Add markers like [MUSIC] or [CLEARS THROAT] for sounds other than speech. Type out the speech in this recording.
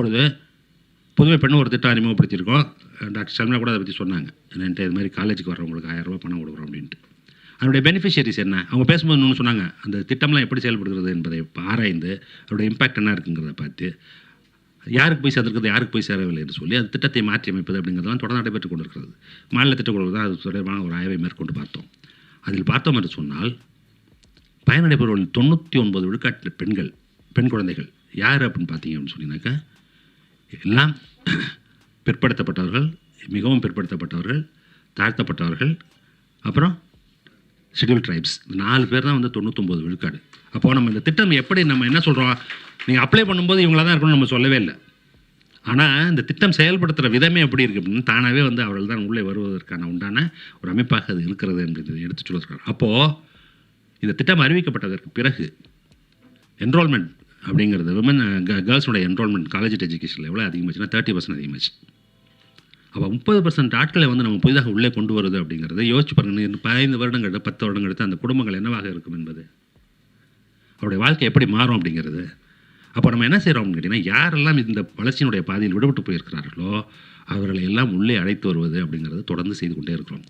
இப்பொழுது புதுமை பெண்ணு ஒரு திட்டம் அறிமுகப்படுத்தியிருக்கோம் டாக்டர் ஷர்மிளா கூட அதை பற்றி சொன்னாங்க. என்கிட்ட இது மாதிரி காலேஜுக்கு வர்றவங்களுக்கு ஆயிரம் ரூபாய் பணம் கொடுக்குறோம் அப்படின்ட்டு. அதனுடைய பெனிஃபிஷியரிஸ் என்ன? அவங்க பேசும்போது இன்னொன்று சொன்னாங்க. அந்த திட்டம்லாம் எப்படி செயல்படுகிறது என்பதை ஆராய்ந்து அதோட இம்பாக்ட் என்ன இருக்குங்கிறத பார்த்து யாருக்கு போய் சேர்ந்திருக்கிறது யாருக்கு போய் சேரவில்லை என்று சொல்லி அந்த திட்டத்தை மாற்றி அமைப்பது அப்படிங்கிறதெல்லாம் தொடர்ந்து நடைபெற்றுக் கொண்டிருக்கிறது. மாநில திட்டக்குழு தான் அது தொடர்பான ஒரு ஆய்வை மேற்கொண்டு பார்த்தோம். அதில் பார்த்தோம் என்று சொன்னால் பயனடைபவர்களில் தொண்ணூற்றி ஒன்பது விழுக்காட்டு பெண்கள் பெண் குழந்தைகள். யார் அப்படின்னு பார்த்தீங்க அப்படின்னு சொன்னீங்கன்னாக்கா எல்லாம் [CLEARS THROAT] பிற்படுத்தப்பட்டவர்கள் மிகவும் பிற்படுத்தப்பட்டவர்கள் தாழ்த்தப்பட்டவர்கள் அப்புறம் ஷெட்யூல் ட்ரைப்ஸ் நாலு பேர் தான் வந்து தொண்ணூத்தொம்பது விழுக்காடு. அப்போது நம்ம இந்த திட்டம் எப்படி நம்ம என்ன சொல்கிறோம் நீங்கள் அப்ளை பண்ணும்போது இவங்கள தான் இருக்கணும்னு நம்ம சொல்லவே இல்லை. ஆனால் இந்த திட்டம் செயல்படுத்துகிற விதமே எப்படி இருக்குது அப்படின்னு தானாகவே வந்து அவர்கள் தான் உள்ளே வருவதற்கான உண்டான ஒரு அமைப்பாக அது இருக்கிறது என்பதை எடுத்து சொல்லியிருக்காங்க அப்போது இந்த திட்டம் அறிவிக்கப்பட்டதற்கு பிறகு என்ரோல்மெண்ட் அப்படிங்கிறது விமன் கேர்ள்ஸோட என்ரோல்மெண்ட் காலேஜ் எஜுகேஷனில் எவ்வளோ அதிகமாச்சுன்னா தேர்ட்டி பர்சன்ட் அதிகமாச்சு. அப்போ முப்பது பர்சன்ட் ஆட்களை வந்து நம்ம புதிதாக உள்ளே கொண்டு வருது அப்படிங்கிறத யோசிச்சு பாருங்க பதினைந்து வருடங்கள் பத்து வருடங்கள் எடுத்து அந்த குடும்பங்கள் என்னவாக இருக்கும் என்பது. அவருடைய வாழ்க்கை எப்படி மாறும் அப்படிங்கிறது. அப்போ நம்ம என்ன செய்கிறோம் அப்படின்னு கேட்டிங்கன்னா யாரெல்லாம் இந்த வளர்ச்சியினுடைய பாதையில் விடுபட்டு போயிருக்கிறார்களோ அவர்களை எல்லாம் உள்ளே அழைத்து வருவது அப்படிங்கிறது தொடர்ந்து செய்து கொண்டே இருக்கிறோம்.